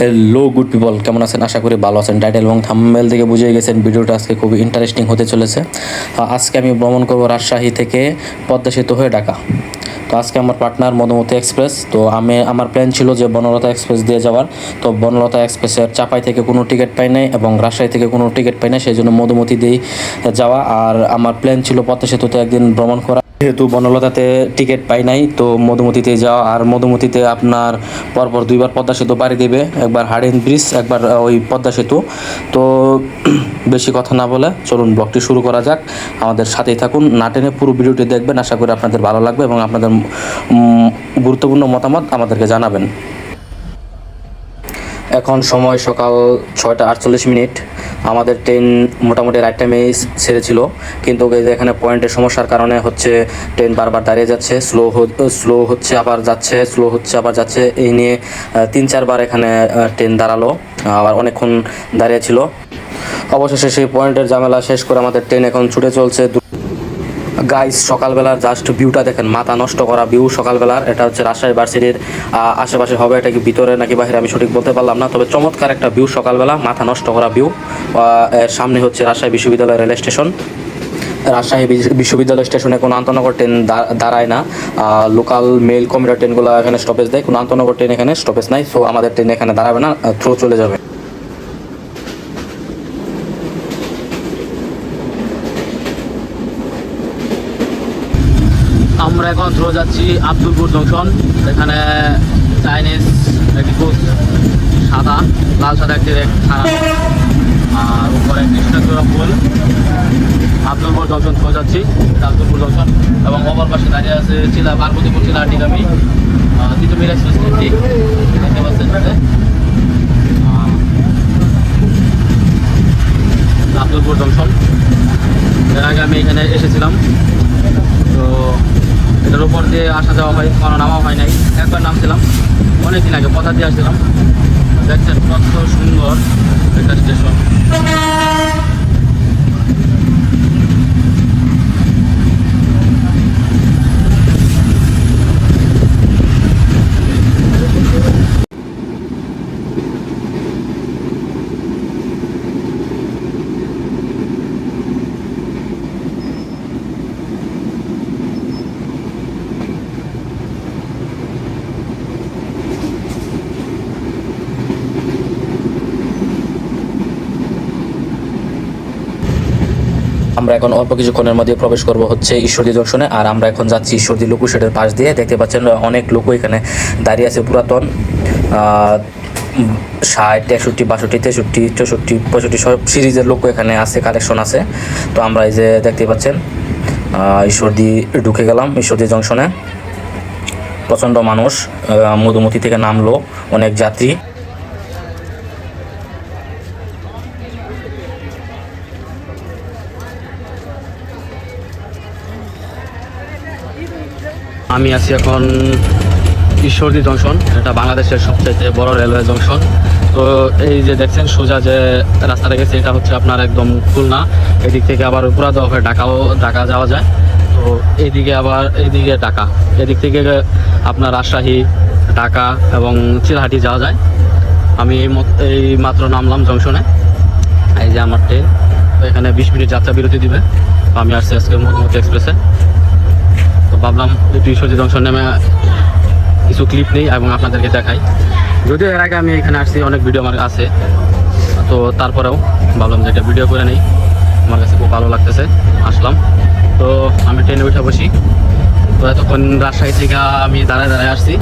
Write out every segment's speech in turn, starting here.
Hello good people কেমন আছেন? আশা করি ভালো আছেন। টাইটেল এবং থাম্বেল থেকে বুঝে গেছেন ভিডিওটা আজকে খুবই ইন্টারেস্টিং হতে চলেছে। আজকে আমি ভ্রমণ করব রাজশাহী থেকে পদ্মা সেতু হয়ে ঢাকা। তো আজকে আমার পার্টনার মধুমতি এক্সপ্রেস তো আমি, আমার প্ল্যান ছিল যে বনলতা এক্সপ্রেস দিয়ে যাওয়ার। তো বনলতা এক্সপ্রেসের চাপাই থেকে কোনো টিকিট পাই নাই এবং রাজশাহী থেকে কোনো টিকিট পাই নাই, সেই জন্য মধুমতি দিয়েই যাওয়া। আর আমার প্ল্যান ছিল পদ্মা সেতুতে একদিন ভ্রমণ করা। যেহেতু বনলতাতে টিকিট পাই নাই, তো মধুমতিতে যাওয়া আর মধুমতিতে আপনার পরপর দুইবার পদ্মা সেতু পাড়ি দেবে। একবার হার্ডিন ব্রিজ, একবার ওই পদ্মা সেতু। তো বেশি কথা না বলে চলুন ব্লগটি শুরু করা যাক। আমাদের সাথেই থাকুন। নাটেনে পুরো ভিডিওটি দেখবেন। আশা করি আপনাদের ভালো লাগবে এবং আপনাদের গুরুত্বপূর্ণ মতামত আমাদেরকে জানাবেন। এখন সময় সকাল ছয়টা আটচল্লিশ মিনিট। আমাদের ট্রেন মোটামুটি রাইট টাইমে ছেড়েছিল। কিন্তু এখানে পয়েন্টের সমস্যার কারণে হচ্ছে ট্রেন বারবার দাঁড়িয়ে যাচ্ছে স্লো স্লো হচ্ছে, আবার যাচ্ছে স্লো হচ্ছে, আবার যাচ্ছে। এই নিয়ে তিন চারবার এখানে ট্রেন দাঁড়াল, আবার অনেকক্ষণ দাঁড়িয়ে ছিল। অবশেষে সেই পয়েন্টের ঝামেলা শেষ করে আমাদের ট্রেন এখন ছুটে চলছে। গাইস সকালবেলার জাস্ট ভিউটা দেখেন, মাথা নষ্ট করা ভিউ সকালবেলার, এটা হচ্ছে রাজশাহী ভার্সিটির আশেপাশে হবে এটা কি ভিতরে নাকি বাইরে আমি সঠিক বলতে পারলাম না, তবে চমৎকার একটা ভিউ সকালবেলা, মাথা নষ্ট করা ভিউ এর সামনে হচ্ছে রাজশাহী বিশ্ববিদ্যালয় রেল স্টেশন রাজশাহী বিশ্ববিদ্যালয় স্টেশনে কোনো আন্তনগর ট্রেন দাঁড়ায় না লোকাল মেল কমিউটার ট্রেনগুলো এখানে স্টপেজ দেয়, কোনো আন্তনগর ট্রেন এখানে স্টপেজ নাই সো আমাদের ট্রেন এখানে দাঁড়াবে না থ্রো চলে যাবে। আমরা এখন থ্রো যাচ্ছি আব্দুলপুর জংশন। এখানে চাইনিজ একটি কোচ সাদা, লাল সাদা একটি আর উপরে কৃষ্ণচূড়া ফুল। আব্দুলপুর জংশন থ্রো যাচ্ছি আব্দুলপুর জংশন। এবং অপর পাশে দাঁড়িয়ে আছে চিলা, পার্বতীপুর চিলা টিকামি তিতুমির এক্সপ্রেস ট্রেনটি দেখতে পাচ্ছেন আব্দুলপুর জংশন। এর আগে আমি এখানে এসেছিলাম। তো এটার উপর দিয়ে আসা যাওয়া হয়, কোনো নামা হয় নাই। একবার নামছিলাম, অনেক দিন আগে পথা দিয়ে আসছিলাম। দেখছেন কত সুন্দর একটা স্টেশন। এখন অল্প কিছুক্ষণের মধ্যে প্রবেশ করব হচ্ছে ঈশ্বরদী জংশনে, আর আমরা এখন যাচ্ছি ঈশ্বরদী লুকু শেডের পাশ দিয়ে। দেখতে পাচ্ছেন অনেক লোকও এখানে দাঁড়িয়ে আছে পুরাতন। ষাট একষট্টি বাষট্টি, তেষট্টি, চৌষট্টি, পঁয়ষট্টি সব সিরিজের লোক এখানে আছে কালেকশন আছে। তো আমরা এই যে দেখতে পাচ্ছেন ঈশ্বরদী ঢুকে গেলাম, ঈশ্বরদী জংশনে। প্রচণ্ড মানুষ মধুমতি থেকে নামলো অনেক যাত্রী। আমি আছি এখন ঈশ্বরদী জংশন, এটা বাংলাদেশের সবচেয়ে বড় রেলওয়ে জংশন। তো এই যে দেখছেন সোজা যে রাস্তাটা গেছে, এটা হচ্ছে আপনার একদম খুলনা। এদিক থেকে আবার পুরাদা হয়ে ঢাকাও, ঢাকা যাওয়া যায়। তো এইদিকে আবার এইদিকে ঢাকা। এদিক থেকে আপনার রাজশাহী, ঢাকা এবং চিলাহাটি যাওয়া যায়। আমি এই এই মাত্র নামলাম জংশনে। এই যে আমার ট্রেন এখানে বিশ মিনিট যাত্রা বিরতি দিবে। আমি আসছি আজকে মধুমতি এক্সপ্রেসে। তো ভাবলাম একটু ঈশ্বরজি জংশন নেমে কিছু ক্লিপ নেই এবং আপনাদেরকে দেখাই। যদিও এর আগে আমি এখানে আসছি, অনেক ভিডিও আমার আছে। তো তারপরেও ভাবলাম যে একটা ভিডিও করে নেই। আমার কাছে খুব ভালো লাগতেছে, আসলাম। তো আমি ট্রেনে উঠে বসি। তো এতক্ষণ রাজশাহী থেকে আমি দাঁড়ায় দাঁড়ায় আসছি।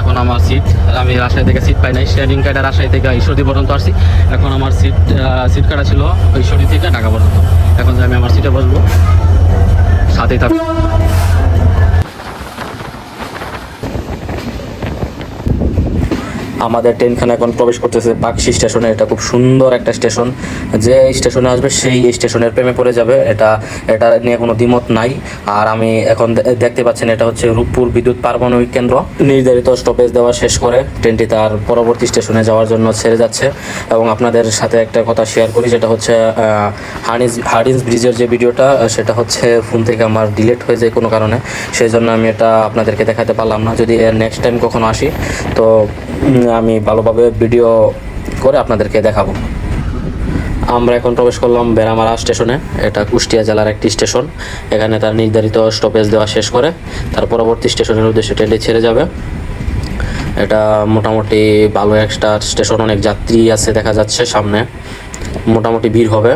এখন আমার সিট আমি রাজশাহী থেকে সিট পাই নাই। শেয়ারিং কাটা রাজশাহী থেকে ঈশ্বরদী পর্যন্ত আসছি। এখন আমার সিট সিট কাটা ছিল ঈশ্বরদী থেকে ঢাকা পর্যন্ত। এখন আমি আমার সিটে বসবো সাথেই থাকব আমাদের ট্রেনখানে এখন প্রবেশ করতেছে পাকশি স্টেশনে। এটা খুব সুন্দর একটা স্টেশন। যে স্টেশনে আসবে সেই স্টেশনের প্রেমে পড়ে যাবে। এটা এটা নিয়ে কোনো দ্বিমত নাই। আর আমি এখন দেখতে পাচ্ছেন এটা হচ্ছে রূপপুর বিদ্যুৎ পারমাণবিক কেন্দ্র। নির্ধারিত স্টপেজ দেওয়া শেষ করে। ট্রেনটি তার পরবর্তী স্টেশনে যাওয়ার জন্য ছেড়ে যাচ্ছে। এবং আপনাদের সাথে একটা কথা শেয়ার করি যেটা হচ্ছে হার্ডিস হার্ডিস ব্রিজের যে ভিডিওটা, সেটা হচ্ছে ফোন থেকে আমার ডিলেট হয়ে যায় কোনো কারণে। সেই জন্য আমি এটা আপনাদেরকে দেখাতে পারলাম না। যদি নেক্সট টাইম কখনো আসি, তো আমি ভালোভাবে ভিডিও করে আপনাদেরকে দেখাবো। আমরা এখন প্রবেশ করলাম বেড়ামারা স্টেশনে। এটা কুষ্টিয়া জেলার একটি স্টেশন। এখানে তার নির্ধারিত স্টপেজ দেওয়া শেষ করে। তার পরবর্তী স্টেশনের উদ্দেশ্যে ট্রেনটি ছেড়ে যাবে। এটা মোটামুটি ভালো একটা স্টেশন। অনেক যাত্রী আছে দেখা যাচ্ছে সামনে। মোটামুটি ভিড় হবে।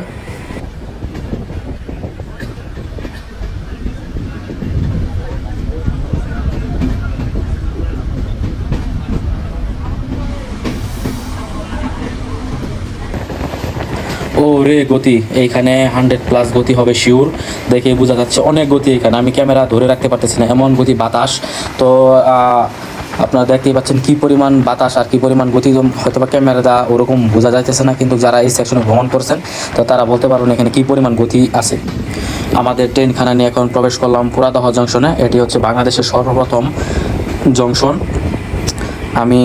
ও রে গতি, এইখানে হান্ড্রেড প্লাস গতি হবে শিওর দেখে বোঝা যাচ্ছে অনেক গতি এখানে। আমি ক্যামেরা ধরে রাখতে পারতেছি না, এমন গতি বাতাস। তো আপনারা দেখতেই পাচ্ছেন কি পরিমাণ বাতাস আর কি পরিমাণ গতি। হয়তো বা ক্যামেরা দা ওরকম বোঝা যাইতেছে না, কিন্তু যারা এই সেকশনে ভ্রমণ করছেন, তো তারা বলতে পারবেন এখানে কি পরিমাণ গতি আছে। আমাদের ট্রেনখানা নিয়ে এখন প্রবেশ করলাম পুরাদহ জংশনে এটি হচ্ছে বাংলাদেশের সর্বপ্রথম জংশন আমি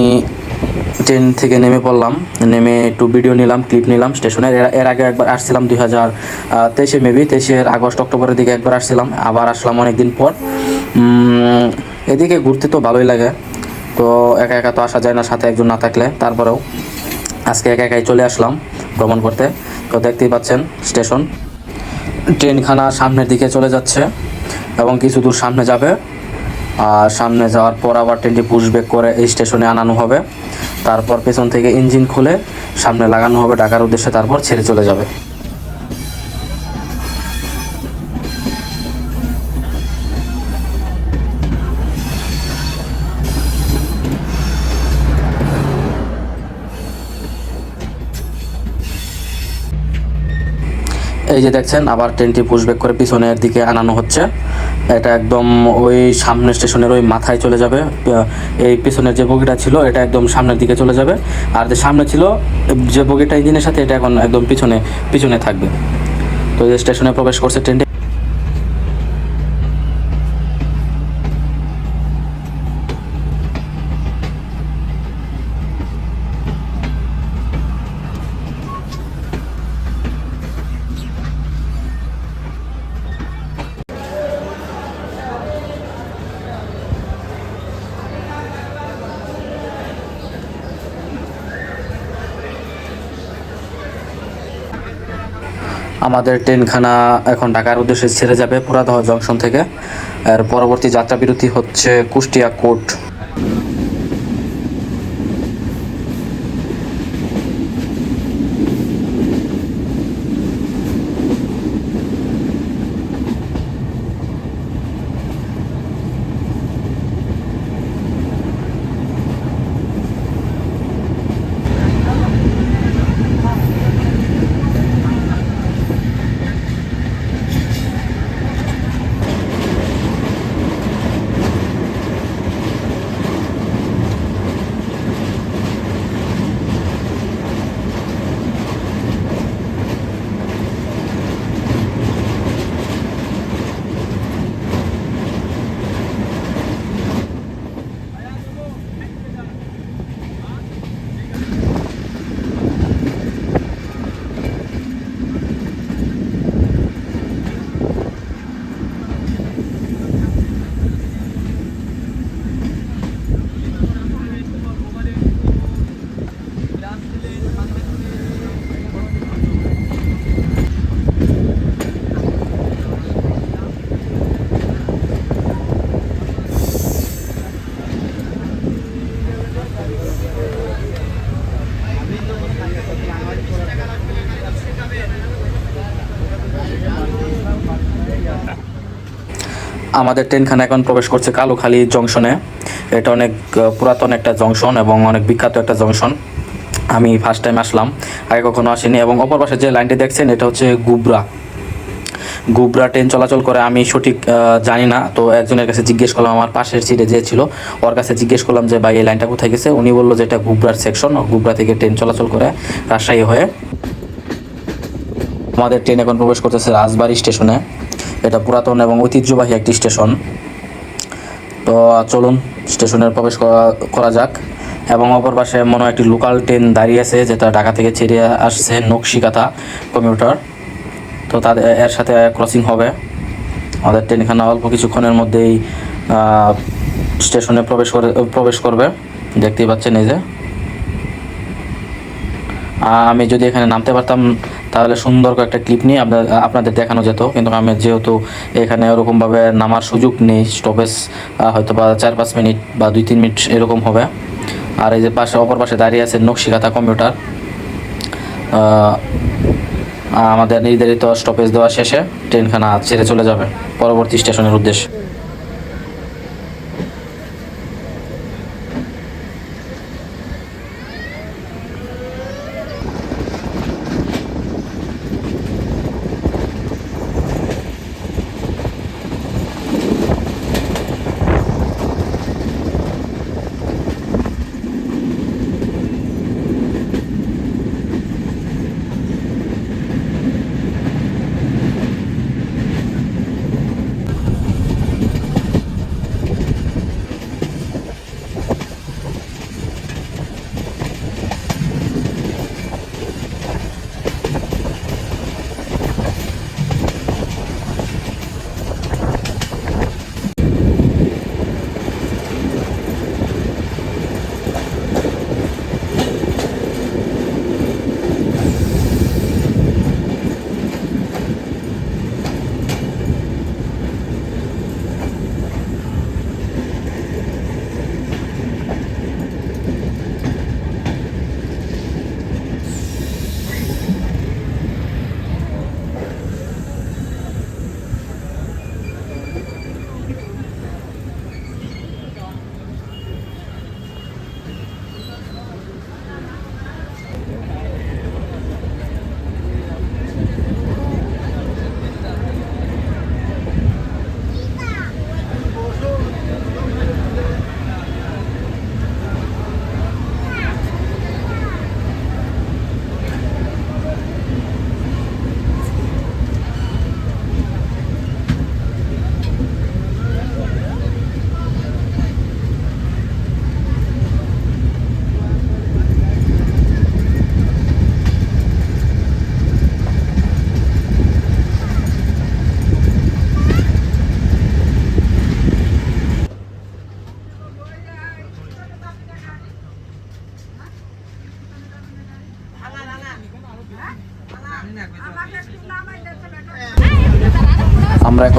ট্রেন থেকে নেমে পড়লাম। নেমে একটু ভিডিও নিলাম ক্লিপ নিলাম স্টেশনের এর আগে একবার আসছিলাম দুই হাজার তেইশে মেবি তেইশের আগস্ট, অক্টোবরের দিকে একবার আসছিলাম। আবার আসলাম অনেক দিন পর এদিকে ঘুরতে তো ভালোই লাগে। তো একা একা তো আসা যায় না সাথে একজন না থাকলে, তারপরেও আজকে একা একাই চলে আসলাম ভ্রমণ করতে। তো দেখতেই পাচ্ছেন স্টেশন ট্রেনখানা সামনের দিকে চলে যাচ্ছে এবং কিছু দূর সামনে যাবে। আর সামনে যাওয়ার পর আবার ট্রেনটি পুশব্যাক করে এই স্টেশনে আনানো হবে। তারপর পেছন থেকে ইঞ্জিন খুলে সামনে লাগানো হবে ঢাকার উদ্দেশ্যে, তারপর ছেড়ে চলে যাবে। এই যে দেখছেন, আবার ট্রেনটি পুশব্যাক করে পিছনের দিকে আনানো হচ্ছে। এটা একদম ওই সামনের স্টেশনের ওই মাথায় চলে যাবে। এই পিছনের যে বগিটা ছিল, এটা একদম সামনের দিকে চলে যাবে। আর যে সামনে ছিল, যে বগিটা ইঞ্জিনের সাথে, এটা এখন একদম পিছনে পিছনে থাকবে। তো স্টেশনে প্রবেশ করছে, ট্রেনটি আমাদের ট্রেনখানা এখন ঢাকার উদ্দেশ্যে ছেড়ে যাবে পুরাদহ জংশন থেকে। এর পরবর্তী যাত্রা বিরতি হচ্ছে কুষ্টিয়া কোর্ট। আমাদের ট্রেনখানা এখন প্রবেশ করছে কালুখালী জংশনে। এটা অনেক পুরাতন একটা জংশন এবং অনেক বিখ্যাত একটা জংশন। আমি ফার্স্ট টাইম আসলাম, আগে কখনো আসিনি এবং অপর পাশে যে লাইনটি দেখছেন এটা হচ্ছে গুবরা। গুবরা ট্রেন চলাচল করে আমি সঠিক জানি না, তো একজনের কাছে জিজ্ঞেস করলাম, আমার পাশের সিটে যে ছিল, ওর কাছে জিজ্ঞেস করলাম যে, ভাই, এই লাইনটা কোথায় গেছে? উনি বলল যে, এটা গুবরার সেকশন গুবরা থেকে ট্রেন চলাচল করে রাজশাহী হয়ে। আমাদের ট্রেন এখন প্রবেশ করতেছে রাজবাড়ি স্টেশনে। এটা পুরাতন এবং ঐতিহ্যবাহী একটি স্টেশন। তো চলুন স্টেশনের প্রবেশ করা- যাক। এবং অপর পাশে মনে একটি লোকাল ট্রেন দাঁড়িয়ে আছে, যেটা ঢাকা থেকে ছেড়ে আসছে নকশিকাথা কমিউটার। তো তাদের এর সাথে ক্রসিং হবে। আমাদের ট্রেন এখানে অল্প কিছুক্ষণের মধ্যেই স্টেশনে প্রবেশ করে, প্রবেশ করবে। দেখতেই পাচ্ছেন এই যে। আমি যদি এখানে নামতে পারতাম তাহলে সুন্দর করে একটা ক্লিপ নিয়ে আপনাদের আপনাদের দেখানো যেত। কিন্তু আমি যেহেতু এখানে ওরকমভাবে নামার সুযোগ নেই স্টপেজ হয়তো বা চার পাঁচ মিনিট বা দুই তিন মিনিট এরকম হবে। আর এই যে পাশে, অপর পাশে দাঁড়িয়ে আছে নকশিকাতা কম্পিউটার আমাদের নির্ধারিত স্টপেজ দেওয়া শেষে ট্রেনখানা ছেড়ে চলে যাবে, পরবর্তী স্টেশনের উদ্দেশ্যে।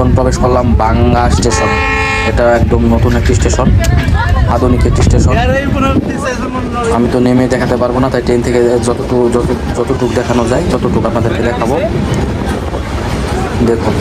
এখন প্রবেশ করলাম বাংলা স্টেশন। এটা একদম নতুন একটি স্টেশন, আধুনিক একটি স্টেশন। আমি তো নেমে দেখাতে পারব না, তাই ট্রেন থেকে যতটুকু যত যতটুকু দেখানো যায়, ততটুকু আপনাদেরকে দেখাবো। দেখুন।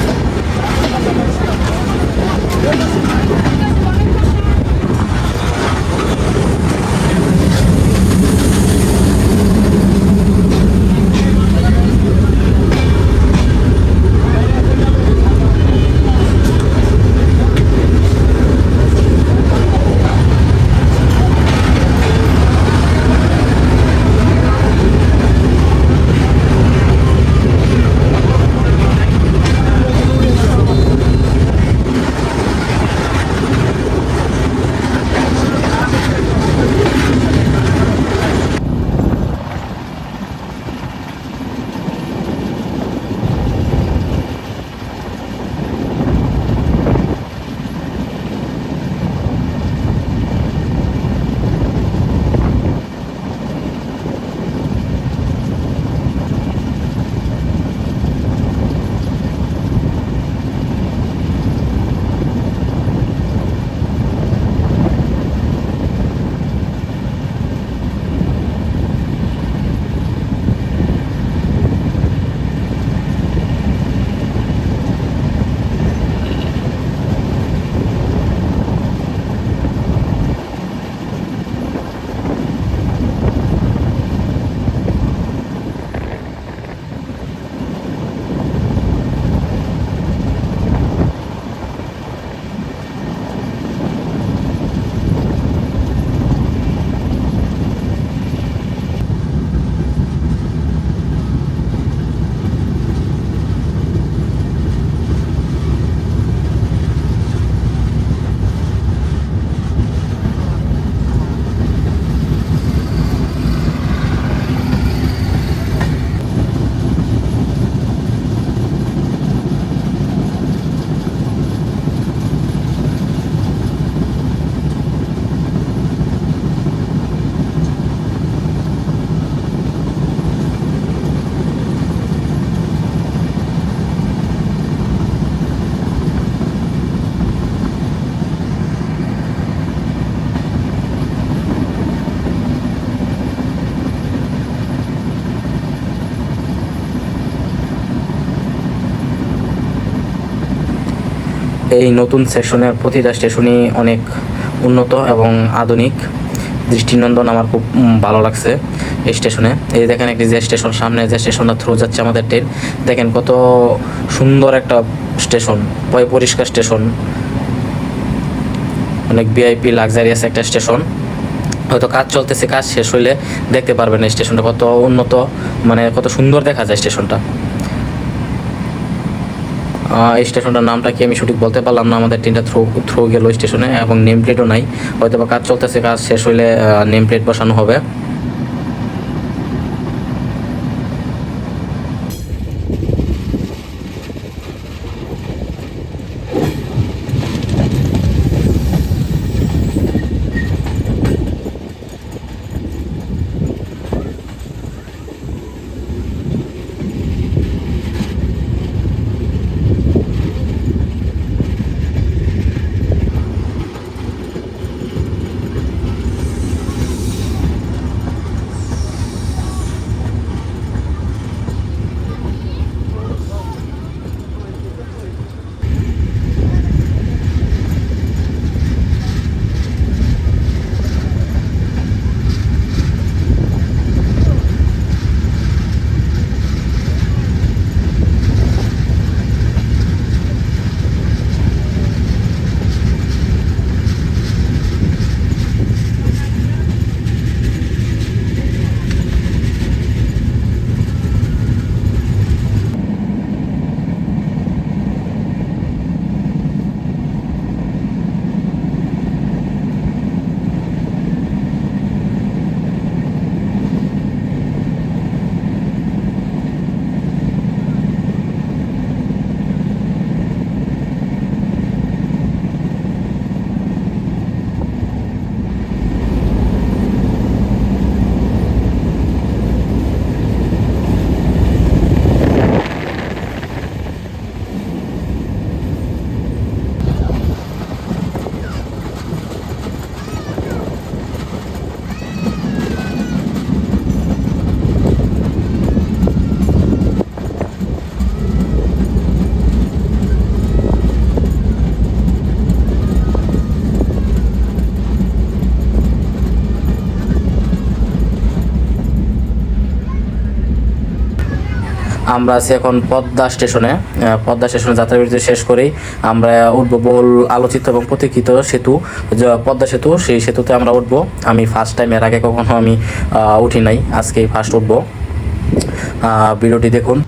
এই নতুন সেকশনের প্রতিটা স্টেশনই অনেক উন্নত এবং আধুনিক। দৃষ্টিনন্দন আমার খুব ভালো লাগছে এই স্টেশনে এই দেখেন একটি যে স্টেশন সামনে যে স্টেশনটা থ্রু যাচ্ছে আমাদের ট্রেন দেখেন কত সুন্দর একটা স্টেশন পরিষ্কার স্টেশন অনেক ভিআইপি লাক্সারিয়াস একটা স্টেশন হয়তো কাজ চলতেছে, কাজ শেষ হইলে দেখতে পারবেন এই স্টেশনটা কত উন্নত মানে কত সুন্দর দেখা যায় স্টেশনটা স্টেশনটার নামটা কি আমি সঠিক বলতে পারলাম না? আমাদের ট্রেনটা থ্রো থ্রো গেল স্টেশনে এবং নেম প্লেটও নাই। হয়তো বা কাজ চলতেছে, কাজ শেষ হইলে নেম প্লেট বসানো হবে। আমরা আছি এখন পদ্মা স্টেশনে পদ্মা স্টেশনে যাত্রা বিরতি শেষ করেই আমরা উঠবো বহুল আলোচিত এবং প্রতীক্ষিত সেতু পদ্মা সেতু, সেই সেতুতে আমরা উঠবো। আমি ফার্স্ট টাইম এর আগে কখনো আমি উঠি নাই, আজকেই ফার্স্ট উঠবো। ভিডিওটি দেখুন।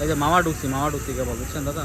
এই যে মামা ঢুকছি মামা ঢুকছি কেবল বুঝছেন দাদা?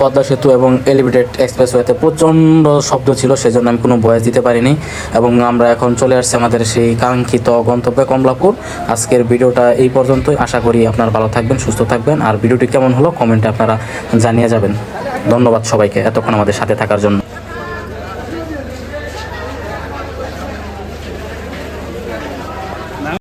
পদ্মা সেতু এবং এলিভেটেড এক্সপ্রেসওয়েতে প্রচণ্ড শব্দ ছিল, সেজন্য আমি কোনো বয়স দিতে পারিনি। এবং আমরা এখন চলে আসছি আমাদের সেই কাঙ্ক্ষিত গন্তব্যে কমলাপুর। আজকের ভিডিওটা এই পর্যন্তই। আশা করি আপনারা ভালো থাকবেন, সুস্থ থাকবেন। আর ভিডিওটি কেমন হলো কমেন্টে আপনারা জানিয়ে যাবেন। ধন্যবাদ সবাইকে এতক্ষণ আমাদের সাথে থাকার জন্য।